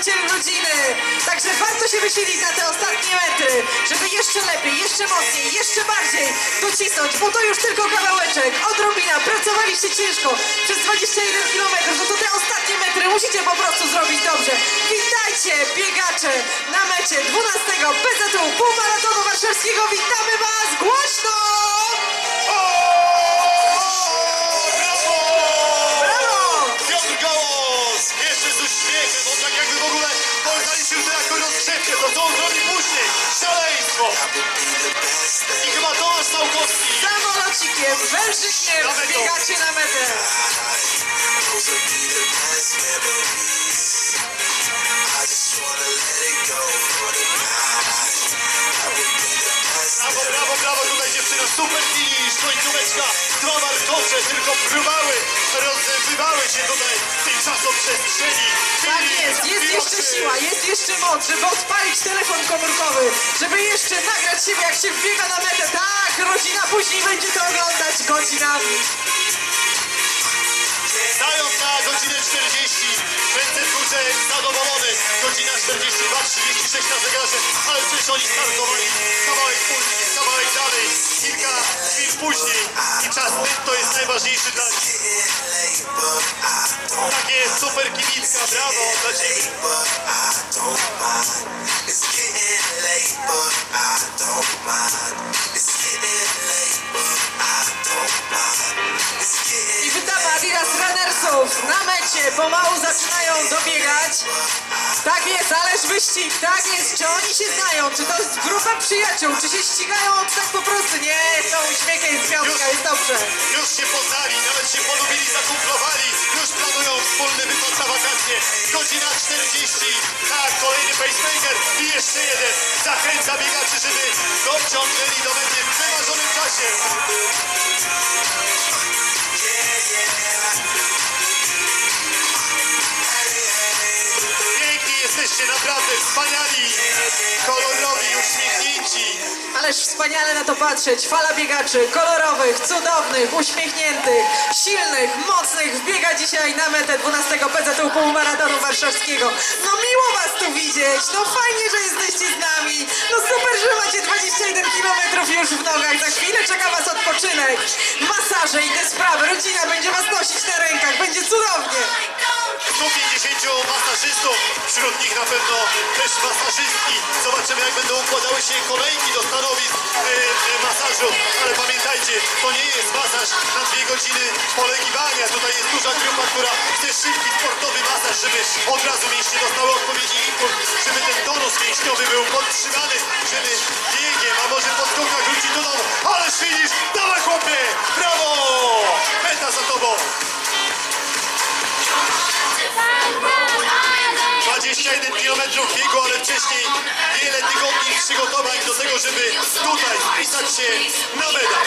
przyjaciel rodziny. Także warto się wysilić na te ostatnie metry, żeby jeszcze lepiej, jeszcze mocniej, jeszcze bardziej docisnąć, bo to już tylko kawałeczek, odrobina. Pracowaliście ciężko przez 21 km, no to te ostatnie metry musicie po prostu zrobić dobrze. Witajcie, biegacze, na mecie 12 PZU Półmaratonu Warszawskiego. Witamy Was głośno! Szaleństwo! I chyba Tomasz Sałkowski! Samolocikiem, wężykiem Na metę. biegacie na metę. Brawo, brawo, brawo, tutaj dziewczyny, super finish, końcóweczka, dwa wartocze tylko próbały, rozbywały się tutaj w tej czasoprzestrzeni. Tak Finish, jest, siła, jest jeszcze moc, żeby odpalić telefon komórkowy, żeby jeszcze nagrać siebie, jak się wbiega na metę. Tak, rodzina później będzie to oglądać godzinami. Stając na godzinę 40, ręce w górze, zadowolony. Godzina 42, 36 na zegarze, ale przecież oni startowali później i czas ten to jest najważniejszy dla nich. Takie super kibicka, brawo dla Ciebie. I mecie, pomału zaczynają dobiegać. Tak jest, ależ wyścig, tak jest. Czy oni się znają? Czy to jest grupa przyjaciół? Czy się ścigają tak po prostu? Nie, są uśmiechy, jest piątka, jest dobrze. Już się poznali, nawet się polubili, zakumplowali, już planują wspólny wypad na wakacje. Godzina 40, tak, kolejny pacemaker i jeszcze jeden. Zachęca biegaczy, żeby dociągnęli do mety w wymarzonym czasie. Jesteście, naprawdę wspaniali, kolorowi, uśmiechnięci. Ależ wspaniale na to patrzeć. Fala biegaczy, kolorowych, cudownych, uśmiechniętych, silnych, mocnych wbiega dzisiaj na metę 12 PZU Półmaratonu Warszawskiego. No miło was tu widzieć, no fajnie, że jesteście z nami. No super, że macie 21 km już w nogach. Za chwilę czeka was odpoczynek, masaże i te sprawy. Rodzina będzie was nosić na rękach, będzie cudownie. 150 masażystów, wśród nich na pewno też masażystki. Zobaczymy jak będą układały się kolejki do stanowisk e, e, masażu. Ale pamiętajcie, to nie jest masaż na dwie godziny polegiwania. Tutaj jest duża grupa, która chce szybki, sportowy masaż, żeby od razu mięśnie dostały 21 km biegu, ale wcześniej wiele tygodni przygotowań do tego, żeby tutaj wpisać się na medal.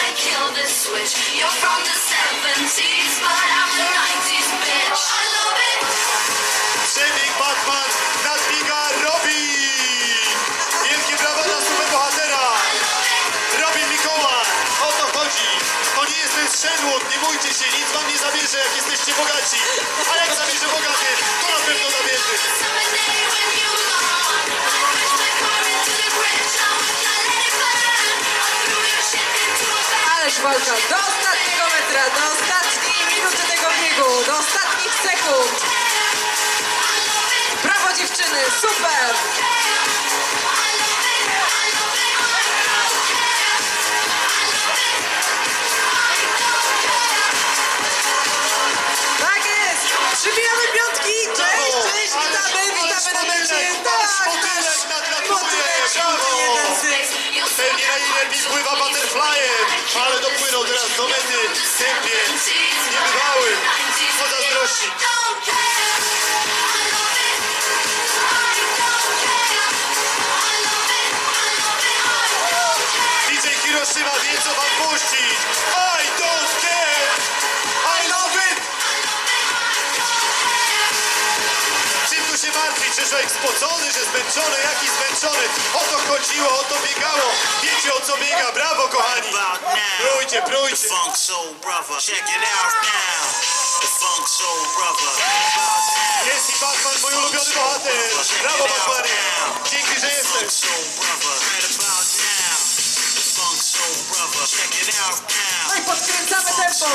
Przebieg Batman nadbiega Robin! Wielkie brawa dla superbohatera! Robin Mikołaj! O to chodzi! To nie jest ten nie bójcie się, nic wam nie zabierze, jak jesteście bogaci! Do ostatniego metra, do ostatniej minuty tego biegu, do ostatnich sekund. Brawo dziewczyny, super! Tak jest! Przybijamy piątki! Cześć, cześć! Witamy, witamy na mecie! Tak, nasz motylek, brawo! jeden zysk. Pewnie najlepiej pływa butterflyem, ale dopłynął teraz do mety w tempie niebywałym. Pozazdrości. DJ Hiroshima wie co wam puścić. Człowiek spocony, że zmęczony, jaki zmęczony? O to chodziło, o to biegało. Wiecie o co biega, brawo kochani! Prójcie, prójcie! Funk Soul Brother, check it out now. Funk Soul Brother. Jest i Batman, mój ulubiony bohater.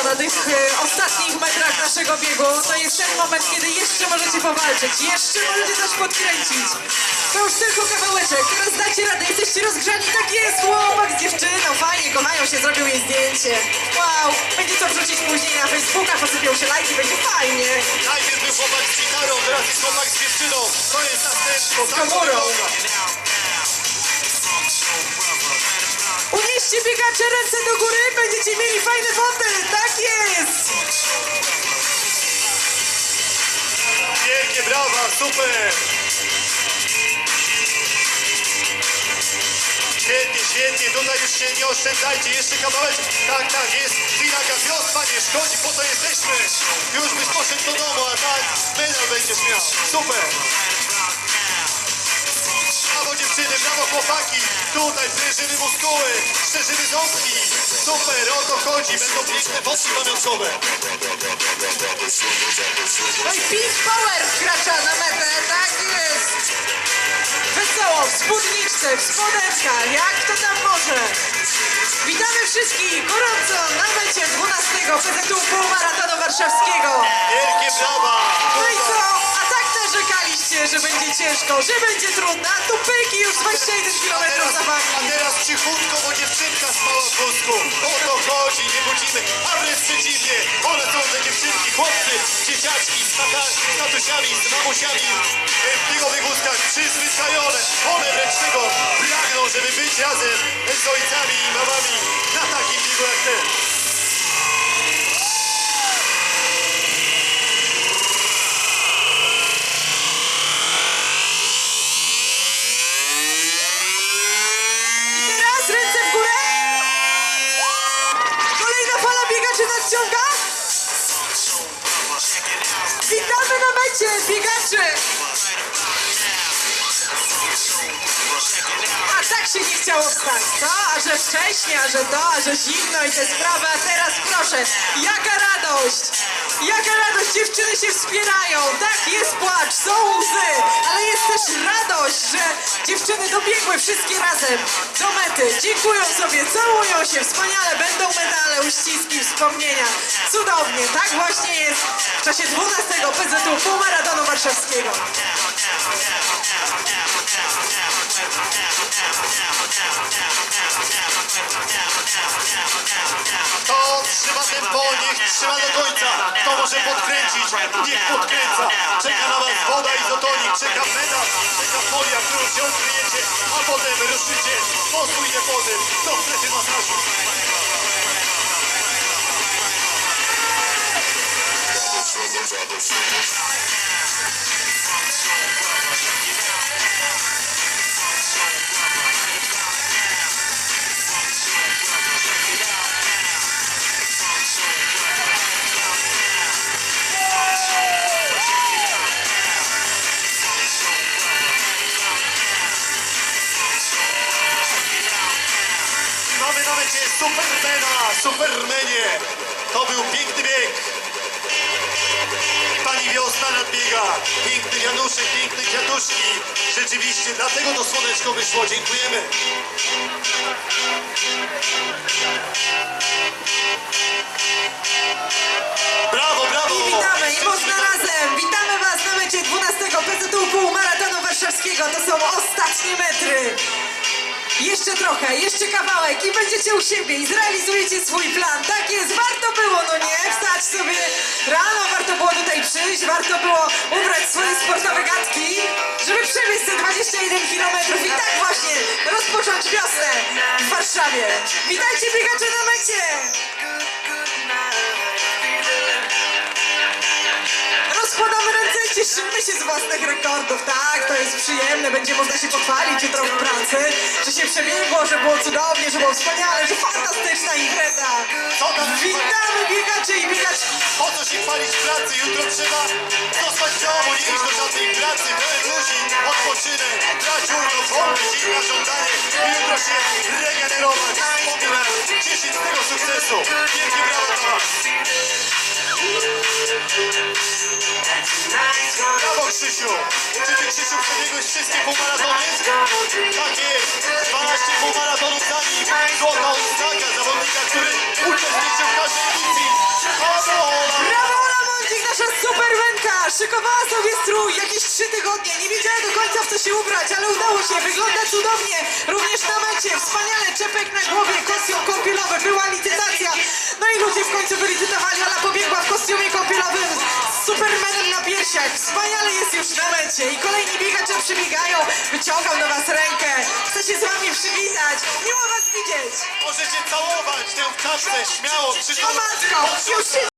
Na tych e, ostatnich metrach naszego biegu. To jest ten moment, kiedy jeszcze możecie powalczyć, jeszcze możecie coś podkręcić. To już tylko kawałeczek, teraz dacie radę, jesteście rozgrzani, tak jest, chłopak z dziewczyną, fajnie, kochają się, zrobił jej zdjęcie. Wow, będzie to wrzucić później na Facebooka, posypią się lajki, będzie fajnie. Najpierw był chłopak z gitarą, teraz jest chłopak z dziewczyną. To jest następstwo. To komórą. Unieście biegacze ręce do góry, będziecie mieli fajny fotel, tak jest. Wielkie brawa, super. Świetnie, świetnie, tutaj już się nie oszczędzajcie, jeszcze kawałek. Tak, tak, jest chwila wiosna, nie szkodzi, po to jesteśmy. Już byś poszedł do domu, a tak medal będziesz miał. Super. Brawo dziewczyny, brawo chłopaki. Tutaj prężymy muskuły, szczerzymy ząbki. Super, o to chodzi, będą piękne boski pamiątkowe. No i Pink Power wkracza na metę, tak jest. Wesoło, w spódniczce, w spodenkach, jak to tam może. Witamy wszystkich gorąco na mecie 12 PZU Półmaratonu Warszawskiego. Wielkie brawa. No i co? A tak narzekaliście, że będzie ciężko, że będzie trudno, a tu pyki już 21 A km za wami. a teraz cichutko, bo dziewczynka w wózku. O to chodzi, nie budzimy, a wręcz przeciwnie. One są te dziewczynki, chłopcy, dzieciaczki z, tata, z tatusiami, z mamusiami e, w pigowych wózkach, przyzwyczajone. One wręcz tego pragną, żeby być razem z ojcami i mamami na takim biegu jak ten. Wcześniej, a że to, a że zimno i te sprawy, a teraz proszę, jaka radość! Jaka radość, dziewczyny się wspierają, tak, jest płacz, są łzy, ale jest też radość, że dziewczyny dobiegły wszystkie razem do mety, dziękują sobie, całują się, wspaniale, będą medale, uściski, wspomnienia, cudownie, tak właśnie jest w czasie 12 PZU Półmaratonu Warszawskiego. To trzyma tempo, niech trzyma do końca. To może podkręcić, niech podkręca. Czeka na was woda izotonik, czeka medal, czeka folia, którą się odkryjecie, a potem ruszycie podwójnie potem do strefy masażu. Piękny wianuszek, piękne kwiatuszki. Rzeczywiście, dlatego to słoneczko wyszło. Dziękujemy. Brawo, brawo. I witamy, i można razem! Witamy Was na mecie 12 PZU Półmaratonu Warszawskiego. To są ostatnie metry. Jeszcze trochę, jeszcze kawałek i będziecie u siebie i zrealizujecie swój plan. Tak jest, warto było, no nie? Wstać sobie rano, warto było tutaj przyjść, warto było ubrać swoje sportowe gadki, żeby przebiec te 21 km i tak właśnie rozpocząć wiosnę w Warszawie. Witajcie biegacze na mecie! Cieszymy się z własnych rekordów, tak? To jest przyjemne, będzie można się pochwalić jutro w pracy, że się przebiegło, że było cudownie, że było wspaniale, że fantastyczna impreza. Co tam Witamy biegacze i biegaczki. Po co się chwalić pracy? Jutro trzeba zostać w domu, nie iść do żadnej pracy, pełen ludzi, odpoczynek, brać urlop, wolny dzień na żądanie jutro się regenerować, wspominać, cieszyć z tego sukcesu. Wielkie brawa dla was. Brawo Krzysiu! Czy ty Krzysiu przebiegłeś wszystkie półmaratony? Tak jest! 12 półmaratonów za nim! Złota odznaka zawodnika, który uczestniczył w każdej edycji! Brawo! Brawo, Mądzik, nasza supermenka! Szykowała sobie strój jakieś trzy tygodnie. Nie wiedziała do końca w co się ubrać, ale udało się. Wygląda cudownie. Również na mecie. Wspaniale. Czepek na głowie, kostium kąpielowy. Była licytacja. No i ludzie w końcu wylicytowali. Ola Piersiach. Wspaniale jest już na mecie. I kolejni biegacze przybiegają. Wyciągam do was rękę. Chcę się z wami przywitać. Miło was widzieć. Możecie całować tę w czapce, śmiało! O Krzysiu! matko, już się